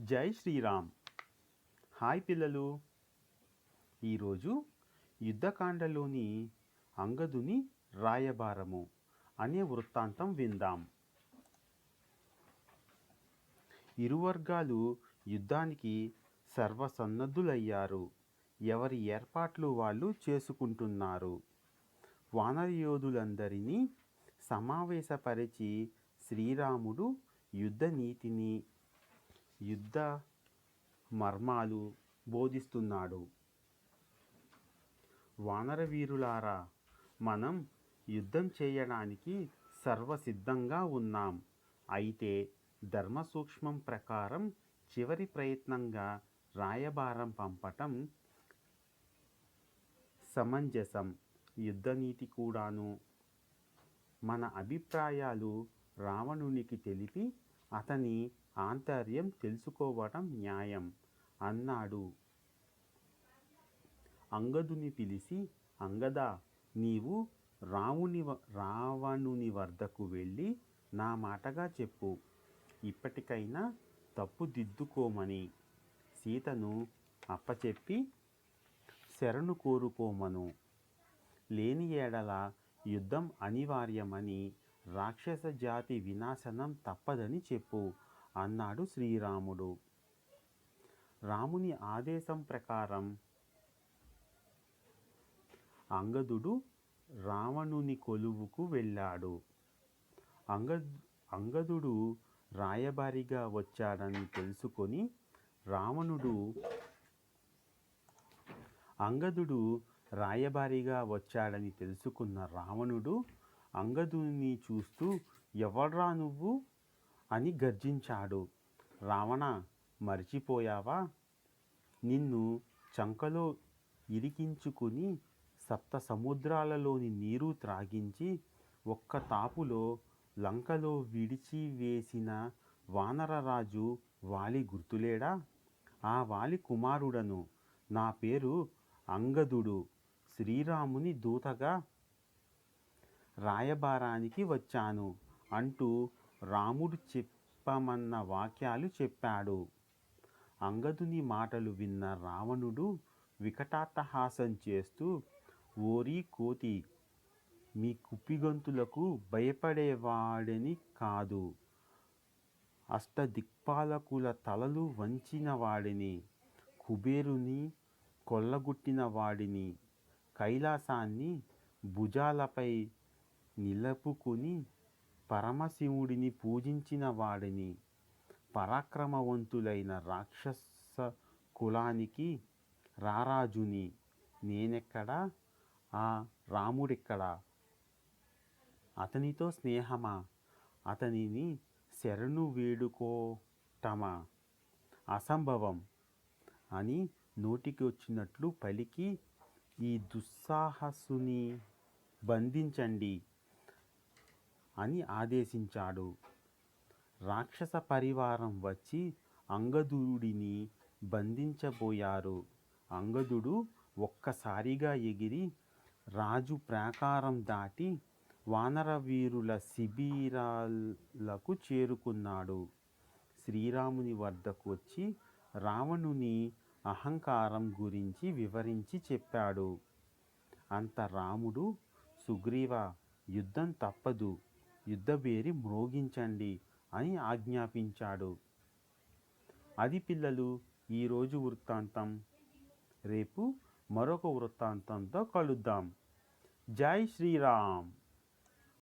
జై శ్రీరామ్. హాయ్ పిల్లలు. ఈరోజు యుద్ధకాండలోని అంగదుని రాయబారము అనే వృత్తాంతం విందాం. ఇరు వర్గాలు యుద్ధానికి సర్వసన్నద్ధులయ్యారు. ఎవరి ఏర్పాట్లు వాళ్ళు చేసుకుంటున్నారు? వానరయోధులందరినీ సమావేశపరిచి శ్రీరాముడు యుద్ధ నీతిని యుద్ధ మర్మాలు బోధిస్తున్నాడు. వానరవీరులారా మనం యుద్ధం చేయడానికి సర్వసిద్ధంగా ఉన్నాం. అయితే ధర్మ సూక్ష్మం ప్రకారం చివరి ప్రయత్నంగా రాయబారం పంపటం సమంజసం. యుద్ధనీతి కూడాను మన అభిప్రాయాలు రావణునికి తెలిపి అతని ఆంతర్యం తెలుసుకోవటం న్యాయం అన్నాడు. అంగదుని పిలిచి అంగద నీవు రావుని వ- రావణుని వద్దకు వెళ్ళి నా మాటగా చెప్పు. ఇప్పటికైనా తప్పు దిద్దుకోమని. సీతను అప్పచెప్పి శరణు కోరుకోమను. లేని ఏడల యుద్ధం అనివార్యమని రాక్షస జాతి వినాశనం తప్పదని చెప్పు. అన్నాడు శ్రీరాముడు. రాముని ఆదేశం ప్రకారం అంగదుడు రావణుని కొలువుకు వెళ్ళాడు. అంగద్ అంగదుడు రాయబారిగా వచ్చాడని తెలుసుకొని రావణుడు అంగదుడు రాయబారిగా వచ్చాడని తెలుసుకున్న రావణుడు అంగదుని చూస్తూ ఎవడ్రా నువ్వు? అని గర్జించాడు. రావణ మర్చిపోయావా? నిన్ను చంకలో ఇరికించుకుని సప్త సముద్రాలలోని నీరు త్రాగించి ఒక్క తాపులో లంకలో విడిచి వేసిన వానరరాజు వాలి గుర్తులేడా? ఆ వాలి కుమారుడను. నా పేరు అంగదుడు. శ్రీరాముని దూతగా రాయబారానికి వచ్చాను అంటూ రాముడు చెప్పమన్న వాక్యాలు చెప్పాడు. అంగదుని మాటలు విన్న రావణుడు వికటాట్టహాసం చేస్తూ ఓరి కోతి మీ కుప్పిగంతులకు భయపడేవాడని కాదు. అష్టదిక్పాలకుల తలలు వంచిన వాడిని కుబేరుని కొల్లగొట్టిన వాడిని కైలాసాన్ని భుజాలపై నిలుపుకుని పరమశివుడిని పూజించిన వాడిని పరాక్రమవంతులైన రాక్షస కులానికి రారాజుని నేనెక్కడా? ఆ రాముడెక్కడా? అతనితో స్నేహమా? అతనిని శరణు వేడుకోటమా? అసంభవం అని నోటికి వచ్చినట్లు పలికి ఈ దుస్సాహసుని బంధించండి. అని ఆదేశించాడు. రాక్షస పరివారం వచ్చి అంగదుడిని బంధించబోయారు. అంగదుడు ఒక్కసారిగా ఎగిరి రాజు ప్రాకారం దాటి వానరవీరుల శిబిరాలకు చేరుకున్నాడు. శ్రీరాముని వద్దకు వచ్చి రావణుని అహంకారం గురించి వివరించి చెప్పాడు. అంత రాముడు సుగ్రీవ యుద్ధం తప్పదు. యుద్ధబేరి మ్రోగించండి అని ఆజ్ఞాపించాడు. అది పిల్లలు ఈరోజు వృత్తాంతం. రేపు మరొక వృత్తాంతంతో కలుద్దాం. జై శ్రీరామ్.